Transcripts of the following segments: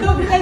Não, é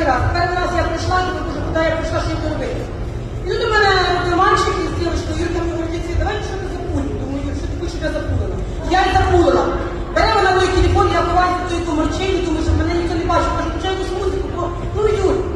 перший раз. Нас я прийшла, і не дуже куди я прийшла, що я робити. І тут у мене мальчик із дівчиною, Юрка мені говорить, давай що ти запулю. Думаю, що ти хочеш, я запулила. Я й запулила. Бере вона мій телефон, я ховаюся до тої комарчині, тому що мене ніхто не бачить. Кажу, почай якусь музику, бо ну Юр.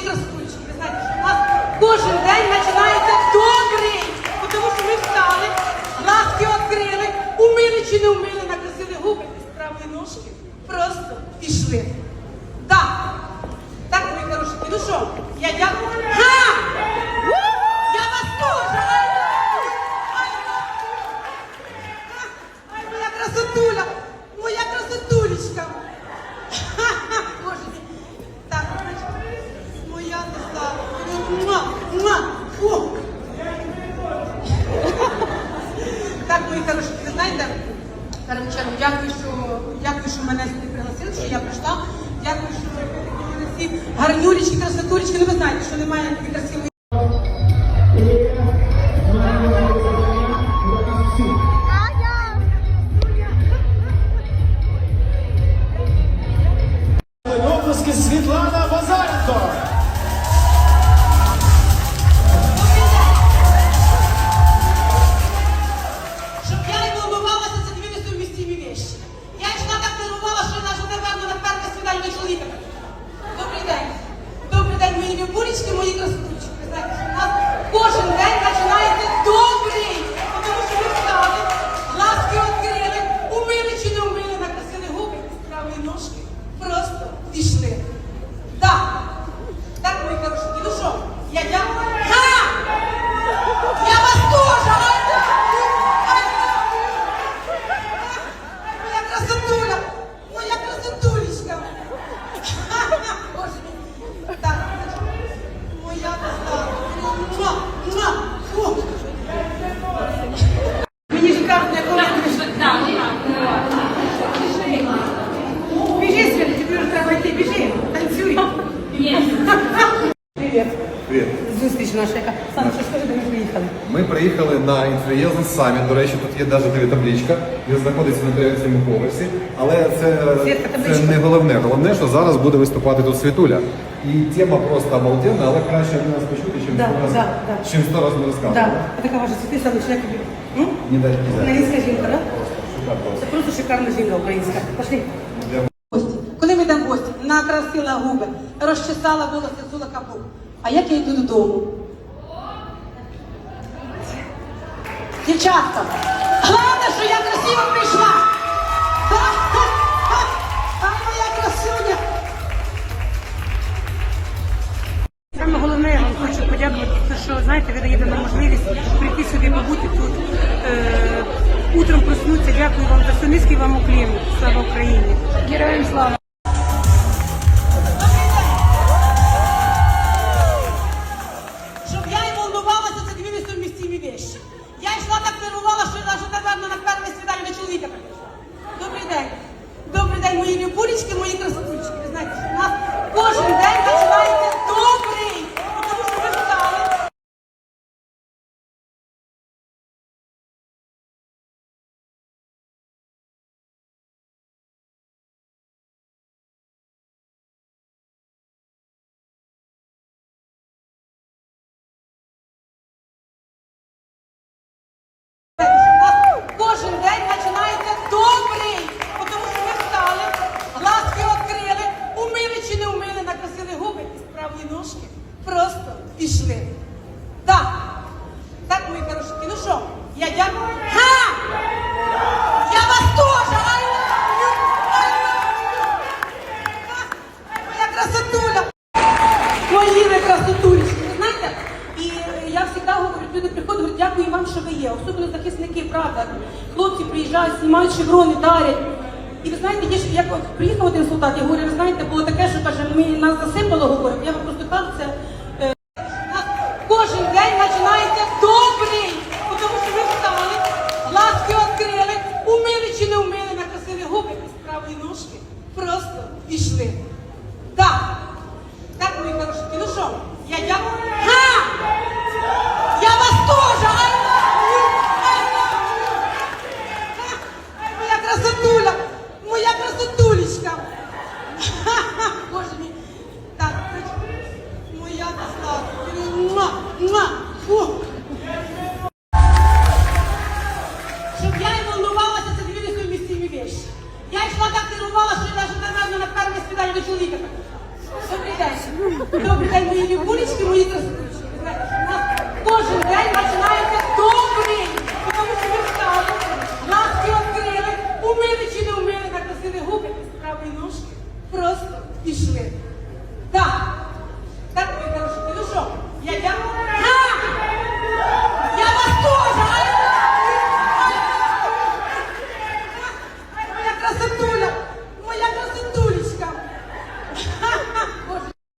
всіх розкручені. Ви знаєте, що у нас кожен день наче перед чергою. Дякую, що дякую, що мене сюди пригласили, що я прийшла. Дякую, що ви такі молодці. Гарнюрічки, красотурічки. Ну ви знаєте, що немає таких красивої. しくもいいか。ら Привіт. Зустріч наша, яка Саме, що скажи, де ми приїхали? Ми приїхали на інфлюєнс саміт. До речі, тут є навіть тобі табличка. Він знаходиться на третьому поверсі. Але це, це табличка. не головне. Головне, що зараз буде виступати тут Світуля. І тема просто обалденна, але краще від нас почути, чим Да, сто раз, да, да. чим сто раз ми Так, розказуємо. а така ваша світиса начинає тобі. М? Не дай не дай. Українська жінка, так? Це просто шикарна жінка українська. Пошли. Гості. Коли ми йдемо в гості, накрасила губи, розчесала волосся, взула каблук. А як я йду додому? Дівчатка, головне, що я красиво прийшла. А моя красуня. Саме головне, я вам хочу подякувати, що знаєте, ви даєте нам можливість прийти сюди, побути тут, е, утром проснутися. Дякую вам за все. Низький вам уклін. Слава Україні! Героям слава! Пішли. Так, так, мої хорошики, ну що, я дякую. Га! Я вас теж! Моя красотуля! Мої ви красотулечки, знаєте? І я завжди говорю, люди приходять, говорять, дякую вам, що ви є. Особливо захисники, правда. Хлопці приїжджають, знімають шеврони, дарять. І ви знаєте, є як приїхав один солдат, я говорю, ви знаєте, було таке, що каже, ми нас засипало, говорить, я вам просто кажу, це е, у нас кожен день починається добрий, тому що ви встали, ласки відкрили, умили чи не умили, накрасили губи і з правої ножки просто пішли. Так. Так, мої хороші, ну що, я дякую. Ха! Я вас теж! Моя красотуля! Моя красотулечка! стану до чоловіка. Добрий день. Мої любулечки, мої красоточки. Кожен день починається добрий. Тому що ми встали, ласки відкрили, умили чи не умили, накрасили губи, праві ножки. Просто пішли.